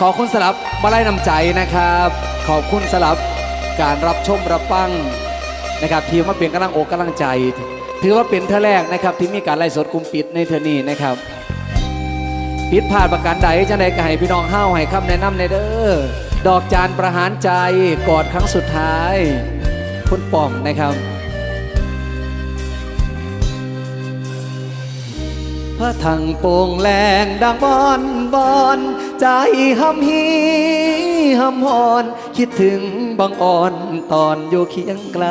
ขอบคุณสำหรับมาไล่นำใจนะครับ ขอบคุณสำหรับการรับชมรับฟังนะครับที่มาเป็นกำลังอกกำลังใจ ถือว่าเป็นเท่าแรกนะครับ ที่มีการไล่สดกลุ่มปิดในเทอนี้นะครับผิดพลาดประการใดจะได้ก็ให้พี่น้องเฮ้าให้คำแนะนำในเด้อดอกจานประหารใจกอดครั้งสุดท้าย คุณป้อมนะครับ พระถังโป่งแรงดังบอนบอน ใจหำฮีหำหอน คิดถึงบางอ่อนตอนอยู่เคียงไกล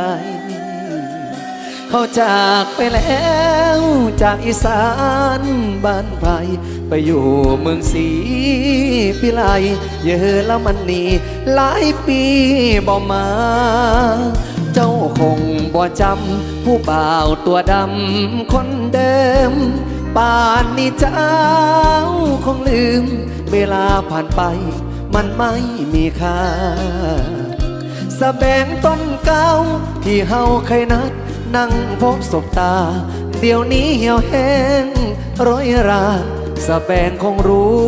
เขาจากไปแล้วจากอีสานบ้านไพรไปอยู่เมืองศรีพิไลเยอรมนีหลายปีบ่มาเจ้าคงบ่จำผู้บ่าวตัวดำคนเดิม ป่านนี้เจ้าคงลืม เวลาผ่านไปมันไม่มีค่าสะแบงต้นเก้าที่เฮาเคยนัด นั่งพบศพตา เดี๋ยวนี้เหี่ยวแห้งร้อยราสะแบงคงรู้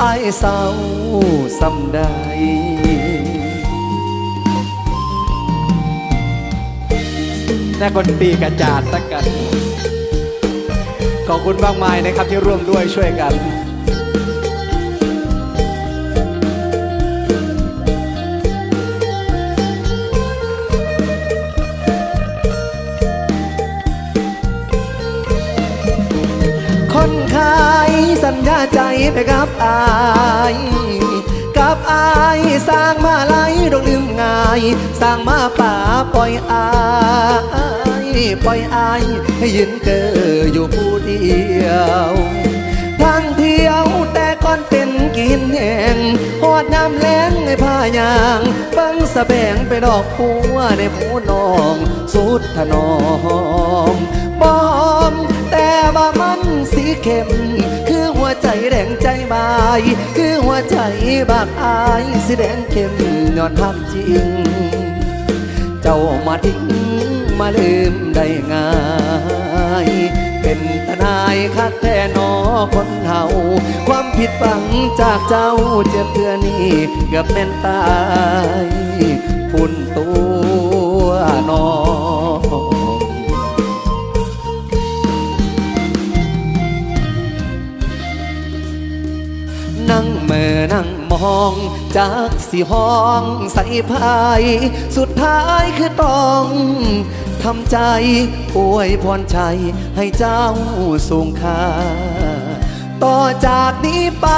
ไอ้เศร้าสำใดแน่คนตีกระจาดตะกัน ขอบคุณมากมายนะครับที่ร่วมด้วยช่วยกันคนขายสัญญาใจไปกับอาย กับอายสร้างมาไหลายดอกลืมง่าย สร้างมาป่าปล่อยอาย ปล่อยอายให้ยืนเกออยู่ผู้เดียวทางเที่ยวแต่ก่อนเป็นกินแหงหอดน้ำแล้งให้ผ้ายางบังสะแบงไปดอกพัวในผู้นองสุดถนอมบอม แต่ว่ามันสีเข้ม คือหัวใจแดงใจบาย คือหัวใจบากอายสีแดงเข้มย้อนทักจริง เจ้ามาทิ้ง มาลืมได้ง่าย เป็นทนายคักแท้หนอคนเฮาความผิดบังจากเจ้าเจ็บเพื่อนี้เกือบแม่นตายพุ่นตัวนองนั่งเมื่อนั่งมองจากสีห้องใส่พาย สุดท้ายคือต้อง ทำใจอวยพรชัยให้เจ้าสูงค่า ต่อจากนี้ไป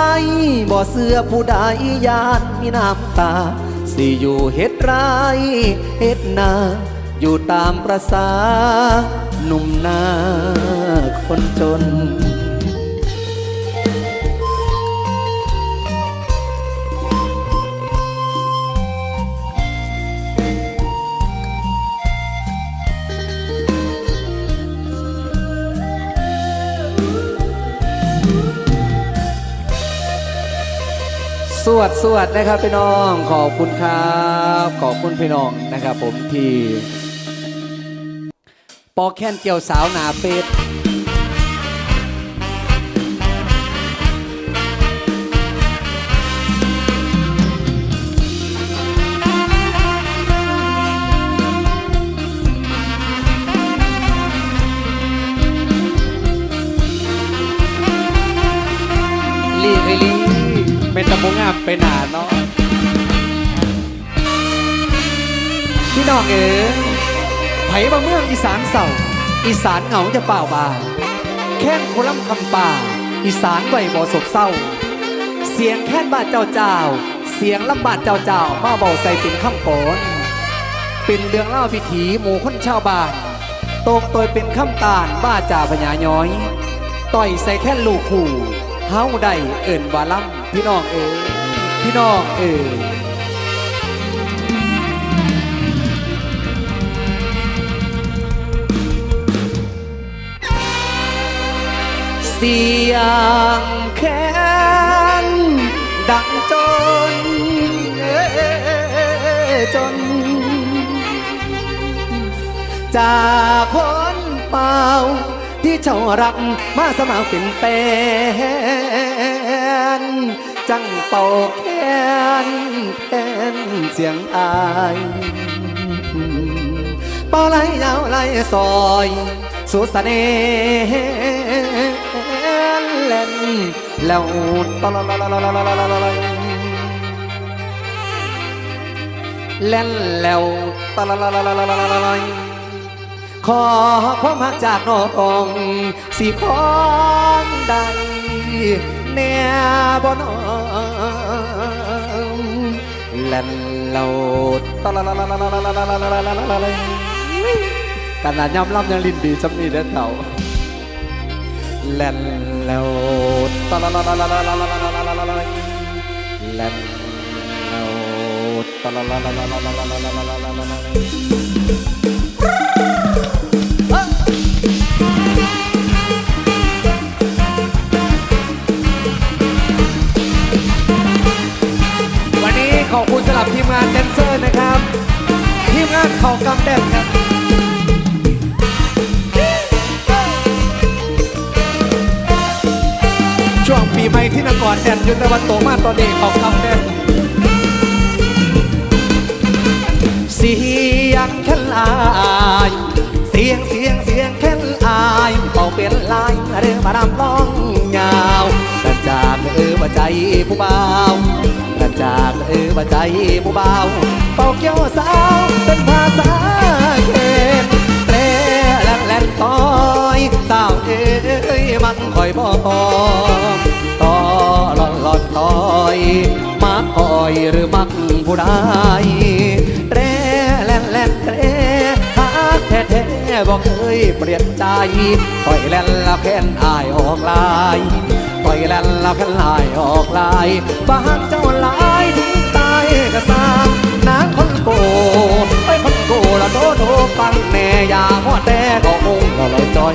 บ่เสื้อผู้ใดญาติมีน้ำตา สิอยู่เฮ็ดไรเฮ็ดนาอยู่ตามประสาหนุ่มนาคนจน สวดสวดนะครับพี่น้องขอบคุณครับขอบคุณพี่น้องนะครับ ผมที่ปอแค้นเกี่ยวสาวหนาเฟส เป็นตะบงงามไปหนาเนาะพี่น้องเอ๋ไผมาเมืองอีสานเศร้าอีสานเหงาจะเปล่าบาแค้นโคลัมคำป่า อีสานไหวบ่ศกเศร้า เสียงแค้นบาดเจ้าเจ้า เสียงลำบาดเจ้าเจ้ามาเบาใส่เป็นคำโกนเป็นเรื่องเล่าพิถีหมู่คนชาวบ้านตกตัวเป็นคำตาลบ้าจ่าพญาย้อย ต่อยใส่แค่ลูกขู่เฮาได้เอิ่นว่าล่ำ พี่น้องเอ๋ยพี่น้องเอ๋ยเสียงแค้นดังจนจน จากคนเป่าที่เจ้ารักมาสมัครเป็นแฟน จังเป่าแคนแผ่นเสียงอายเป่าไห่ยาวไหลซอยสุสเนเล่นแล้วตลลดเล่นแล้วตลลลลลลลดขอความหักจากน้องสีคอนใด แน่บ่น้องเล่นแล้วตะละละละละละละละละละละละละขนาดยำลำยังลิ้นดีจำนี่เด้อเต่าเครแดนยุทธวันโตมาตอนเด็กของคำแน่เสียงแค่ลาย เสียงเสียงเสียงแค่ลายเป่าเป็นลายเรื่องมารำร้องยาวกระจากเออว่าใจผู้เบากระจากเออว่าใจผู้เบาเป่าเกี้ยว ผู้ใดเตรแล่นแล่นเรหาแท้แท้บอกเคยเปลี่ยนใจต่อยแล่นแล้วแค้นอายออกลายต่อยแล่นแล้วแค้นอายออกลายบางเจ้าหลายถึงตายก็สร้างนางคนโกไอ้คนโกละโดโดปังแน่ยาหัวแต่ก็คงก็ลอยจอย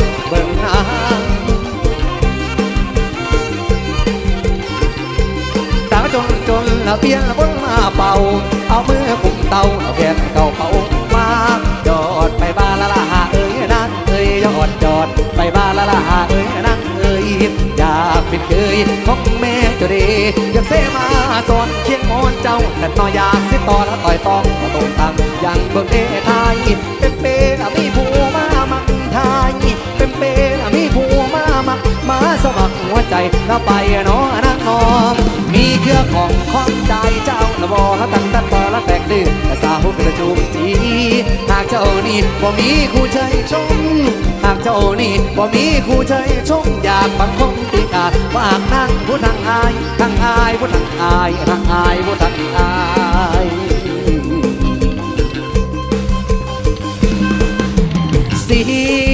เพียนละบนมาเป่า เอามือคุมเตาเอาแขนเก่าเป่ามายอดไปบ้านละละหาเอ้ยนั่งเอ้ยยอดยอดไปบ้านละละหาเอ้ยนั่งเอ้ยอยากเป็นเคยของแม่เจะดีอยากเสมาสอนเคียงมอนเจ้าแต่นออยากสิต่อละต่อยต้องก็ตรงตังย่างเบิ่งเดทายเป็นเปอะมีผู้มามักทายเป็นเปอะมีผู้มามักมาสมัครหัวใจแล้วไปเนาะ จ้านี่บ่มีคู่ใจชมหากเจ้านี่บ่มีคู่ใจชมอยากบังคงติกาฝากนั่งผู้ทางอายทางอายผู้ทางอายทางอายผู้ทางอายเสี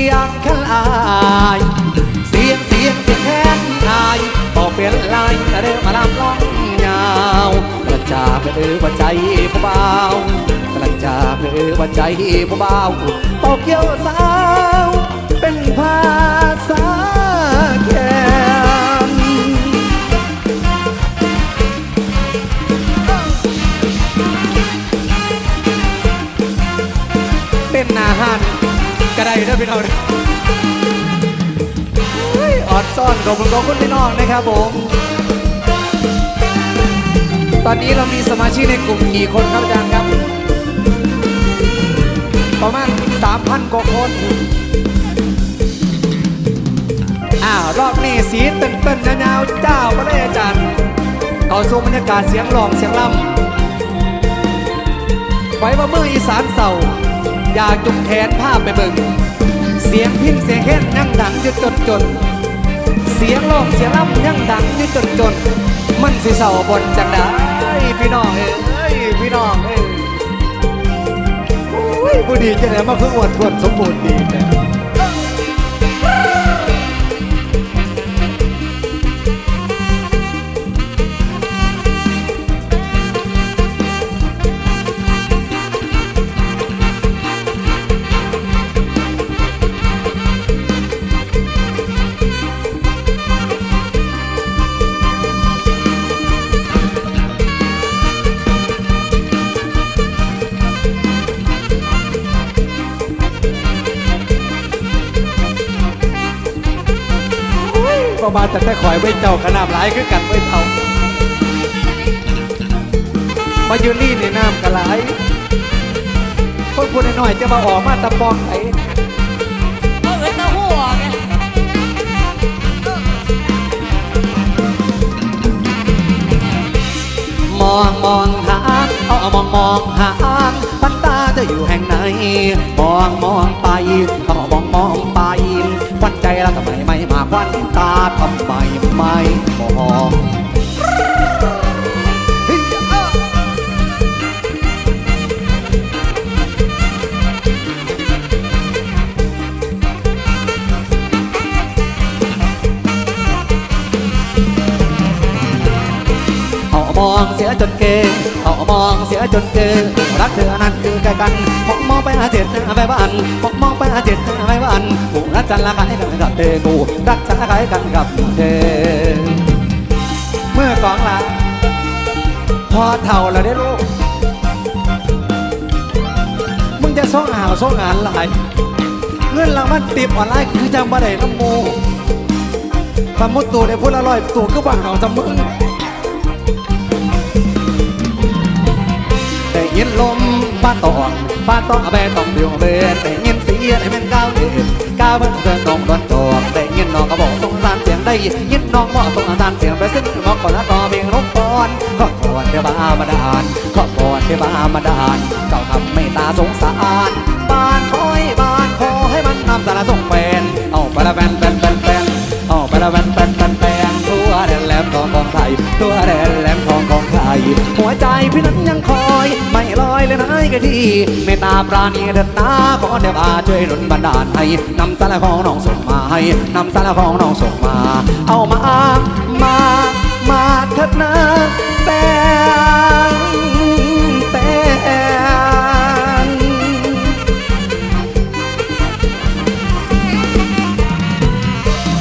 ยงแค่ลายเสียงเสียงเสียงแค่ลายบอกเปลี่ยนลายเริ่มมาลำร้องยาวกระจากเออว่าใจเบา กระจากเออว่าใจผู้เบาเป่าเกี่ยวสาว เป็นภาษาแคนเป็นอาหารกระไดเด้อพี่น้องอออดซ่อนขอบคุณขอบคุณพี่น้องนะครับผมตอนนี้เรามีสมาชิกในกลุ่มกี่คนครับอาจารย์ครับ ประมาณ3,000กว่าคนอ้าวรอบนี้สีเต้นๆยาวๆเจ้ามาเลยอาจารย์เข้าสู่บรรยากาศเสียงร้องเสียงล่ำไว้ว่าเมืออีสานเศร้าอยากจุกแขนภาพไปเบิ่งเสียงพินเสียงแค้นยังดังยู่จนจน เสียงร้องเสียงล่ำยังดังยู่จนจน มันสิเศร้าบนจังได้พี่น้องเอ้ยพี่น้องเอ้ย ผู้ดีจะไหนมาเพิ่งวันทวนสมบูรณ์ดีเนี่ย ยไว้เจ้าขนาดหลายคือกันไว้เท่ามายืนนี่ในน้ำกระไหลคนพูดน้อยๆจะมาออกมาตะปองไอ้เอาเอิ้นเอาหัวไงมองมองหาเอามองมองหาปันตาจะอยู่แห่งไหน มองมองไปเอามองมองไปควันใจแล้วทำไมไม่มาค วันตาทำไมไม่มอง อามองเสียจนเกงเอามองเสียจนเกงรักเธอนั้นคือใกล้กันมองมองไปหาเจ็ดไปบ้านมองมองไปหาเจ็ดไปบ้านกูรักฉันละใครกันกับเธอกูรักฉันละใครกันกับเธอเมื่อกองละพอเท่าแล้วได้ลูกมึงจะส่งหาวส่งงานหลายเงินรางวัลติบออนไลน์คือจังบ่ได้น้ำมูปลามุดตัวได้พูดอร่อยตัวก็บ่าหาวจำมึง ยินลมป้าตอนป้าตอนแบต้องเดียวเบนได้ยินเสียงให้มันก้าวเดินก้าวเบิ่งเดินต้องโดนจอกได้ยินน้องก็บอกสงสารเสียงได้ยินน้องบอกสงสารเสียงไปซึ่งมองก่อนแล้วก็เพียงรบกวนขอพรเทวามาดานขอพรเทวามาดานเจ้าทำไม่ตาสงสารบ้านคอยบ้านขอให้มันนำสารส่งเป็นเอาไปละแบนแบนแบนแบนเอาไปละแบนแบนแบนแบนทั่วแดนแหลมทองของไทยทั่วแดนแหลมทองของไทยหัวใจพี่นั้นยังคอย ลอยเลยนะไอ้กะทีเมตตาปราณีเดินตาขอเดวอาช่วยหนุนบันดาลให้นำสารของน้องส่งมาให้นำสารของน้องส่งมา เอามามามาเถิดนะแป้งแป้ง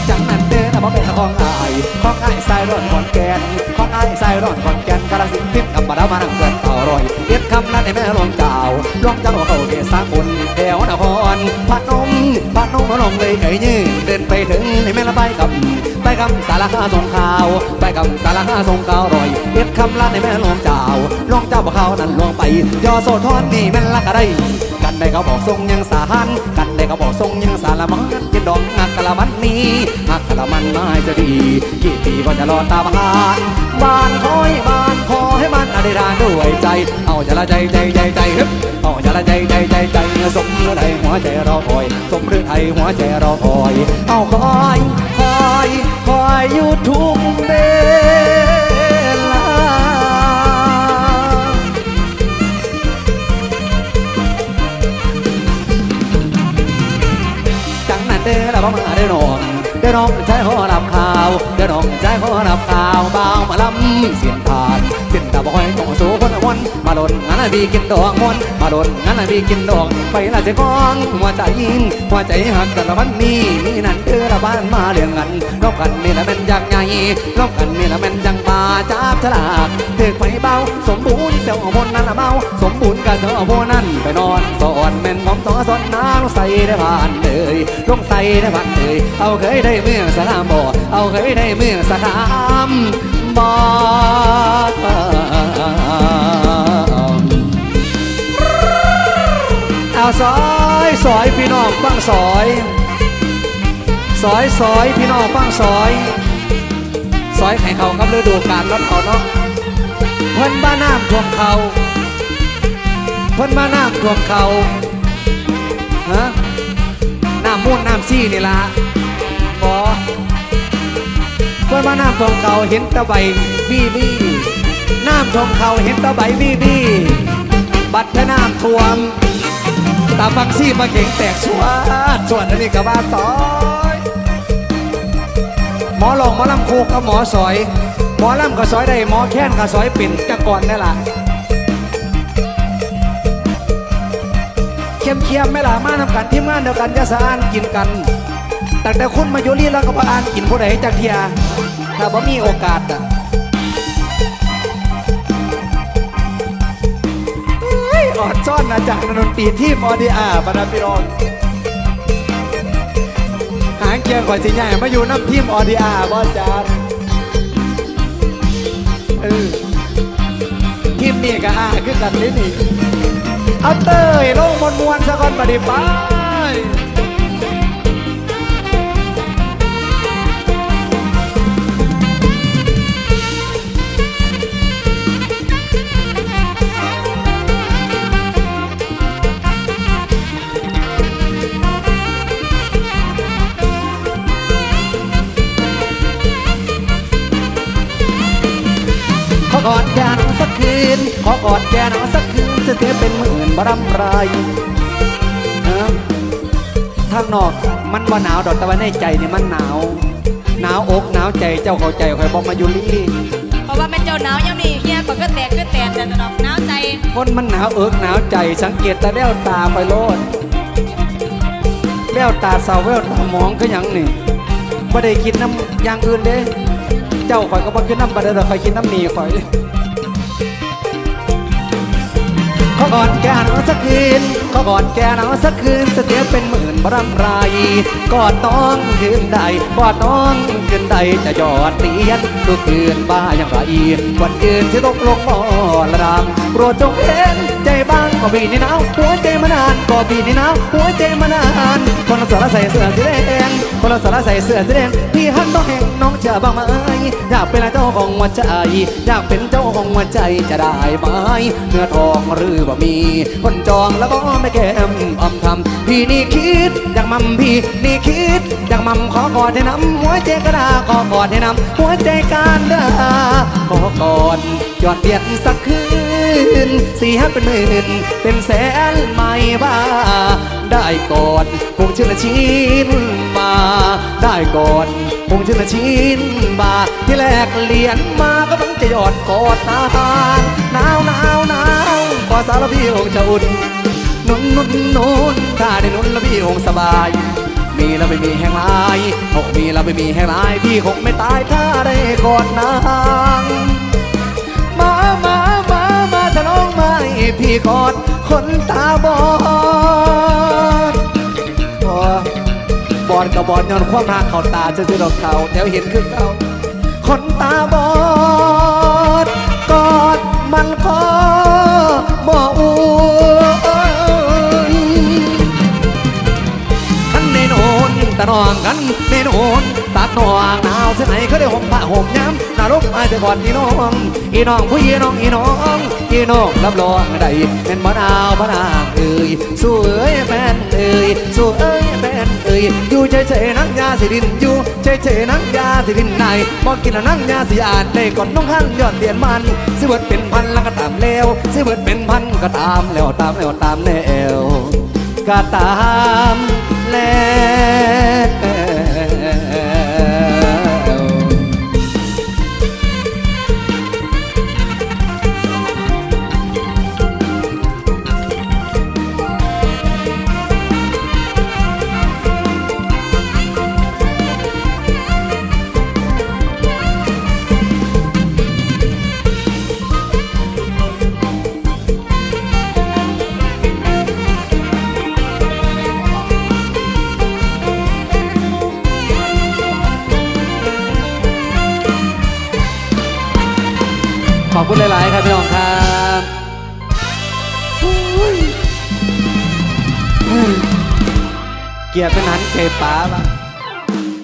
จังนั้นเด้อนะบ่เป็นของอายของอายใส่ร้อนขอนแก่นของอายใส่ร้อนขอนแก่นกาลสินธุ์ทิพย์กับบ่ดามานั่งเกินต่อรอย เอ็ดคำนั้นให้แม่หลวงเจ้าหลวงเจ้าเข้าเทศบุญแถวนครพนมพนมพนมเลยเอ่ยยืนเดินไปถึงให้แม่ละไปกับไปกับสารคาส่งข่าวไปกับสารคาส่งข่าวรอยเอ็ดคำนั้นให้แม่หลวงเจ้าหลวงเจ้าบ่เข้านั้นลวงไปยอโสธรนี่แม่ละก็ได้กันได้เขาบอกทรงยังสาหันกันได้เขาบอกทรงยังสารมันยินดองหักกะละมันนี้ ละมันไม่จะดีกี่ปีก็จะรอตามหาบ้านคอยบ้านขอให้มันอธิษฐานด้วยใจ เอาจะละใจใจใจใจฮึบเอาจะละใจใจใจใจสมฤทัยหัวใจรอคอย สมฤทัยหัวใจรอคอย เอาคอยคอยคอยอยู่ทุกเวล เสียนผ่านเส้นตาบ่อยตองสูคนละวนมาหล่นงั้นน่ะพี่กินดอกมวนมาหล่นงั้นน่ะพี่กินดอกไปละเสียกองหัวใจยิงหัวใจหักกันละวันนี้นี่นั่นเด้อละบ้านมาเรื่องกันรบกันนี่ละแม่นยากใหญ่รบกันนี่ละแม่นจังป่าจับฉลากเถึกไฟเบาสมบูรณ์เซลล์บนนั้นละเมาสมบูรณ์กับเธอโบนั่นไปนอนสอนแม่นมอมต่อสอนน้ำใส่ได้ผ่านเลยลงใส่ได้พันเลยเอาเคยได้เมืองสนามบ่เอาเคยได้เมืองสนาม บ่เอาซอยซอยพี่น้องฟังซอยซอยซอยพี่น้องฟังซอยซอยไข่เขากับฤดูกาลรถเขาเนาะเพิ่นบ้านน้ำท่วมเขาเพิ่นบ้านน้ำท่วมเขาฮะน้ำมูนน้ำซี่นี่ละ นมาน้ำทองเขาเห็นตะใบบี้บี้น้ำทองเขาเห็นตะใบบี้บี้บัดแม่น้ำท่วมตาฟักซี่มาเข่งแตกสวดส่วนอันนี้กับว่าต่อยหมอลองหมอลำโคกกับหมอสอย หมอลำก็สอยได้หมอแค้นก็สอยเป็นกะก่อนนั่ล่ะเข้มเคียมไม่ล่ะมาทำกันที่มานเดียวกันจะสะอานกินกันแต่แต่คนมาโยลีแล้วก็มาอ่านกินผู้ใดจากเทีย ถ้าบ่มีโอกาสอะเฮ้ยอ่อนซ่อนอาจารย์นนตีที่มอดีอาบรราพี่รองหางเคียงก่อนสิใหญ่มาอยู่น้ำทีมออดีอาบ่อาจารย์เออทีมนี่ก็อาคือกันนี่นี่เอาเตยลงมวนมวนๆซะก่อนบัดนี้ไอกอดแกน้องสักคืน ขอกอดแกน้องสักคืนจะเทียเป็นหมื่นบรำไรนะทางนอกมันว่าหนาวดอกแต่ว่าในใจนี่มันหนาว หนาวอกหนาวใจเจ้าเข้าใจคอยบอกมาอยู่ลี่เพราะว่าแม่เจ้าหนาวยังมีเฮียก็ก็แตกก็แตกแต่ดอกหนาวใจ คนมันหนาวเอิกหนาวใจสังเกตแต่แววตาไปโลดแววตาเศร้าแววตามองก็ยังนี่ไม่ได้คิดน้ำอย่างอื่นเด้ เจ้าข่อยก็บ่คิดน้ำบัดเดอข่อยคิดน้ำหนีข่อยขอกอดแกหนาสักคืนขอกอดแกหนาสักคืนเสถียเป็นหมื่นบรำไรกอดน้องคืนใดกอดน้องคืนใดจะยอดเตียนทุกคืนบ้าอย่างไรวันยืนที่ตกลงมอระดามโปรดจงเห็น ใจบ้างก็บีนี่หนาวหัวใจมานานก็บีนี่หนาวหัวใจมานานคนละสารใส่เสื้อสีแดงคนละสารใส่เสื้อสีแดงพี่ฮันต้องแห่งน้องจะบ้างไหมอยากเป็นเจ้าของหัวใจอยากเป็นเจ้าของหัวใจจะได้ไหมเนื้อทองหรือบ่มี คนจองแล้วก็ไม่แก้มอำทำพี่นี่คิดอยากมั่มพี่นี่คิดอยากมั่มขอกอดให้น้ำหัวใจกระดาขอกอดให้น้ำหัวใจการดาขอกอดยอดเดียดสักคืน สี่ห้าเป็นหมื่นเป็นแสนไม่บ้าได้ก่อนคงชื่อละชิ้นมา ได้ก่อนคงชื่อละชิ้นบาที่แรกเหรียญมาก็ต้องจะหยอดกอดนางหนาวหนาวหนาวขอสารพี่องค์จะอุ่นนุนนุนนุนถ้าได้นุนแล้วพี่องค์สบาย มีแล้วไม่มีแห้งลายหกมีแล้วไม่มีแห้งลายพี่คงไม่ตายถ้าได้กอดนางมา พี่กอดคนตาบอดบอดบอดกับบอดย้อนความหักเขาตาจะสิดอกเขาเดี๋ยวเห็นคือเขาคนตาบอด ตะนองกันในโนนตัดนองหนาวเส้นไหนเขาได้ห่มผ้าห่มย้ำนารกอาจจะก่อดอีน้อง อีน้องผู้ยีน้องอีน้องอีน้องรับรองได้เป็นบ่นาวบ่นางเอ่ยสู้เอ้ยแฟนเอ่ยสู้เอ้ยแฟนเอ่ยอยู่เฉยๆนั่งยาสิดินอยู่เฉยๆนั่งยาสิดินในบอกกินแล้วนั่งยาสิอานได้ก่อนน้องหันยอดเดียนมันสิเบิดเป็นพันแล้วก็ตามแล้วสิเบิดเป็นพันก็ตามแล้วตามแล้วตามแนว ก็ตามแล้ว อุ้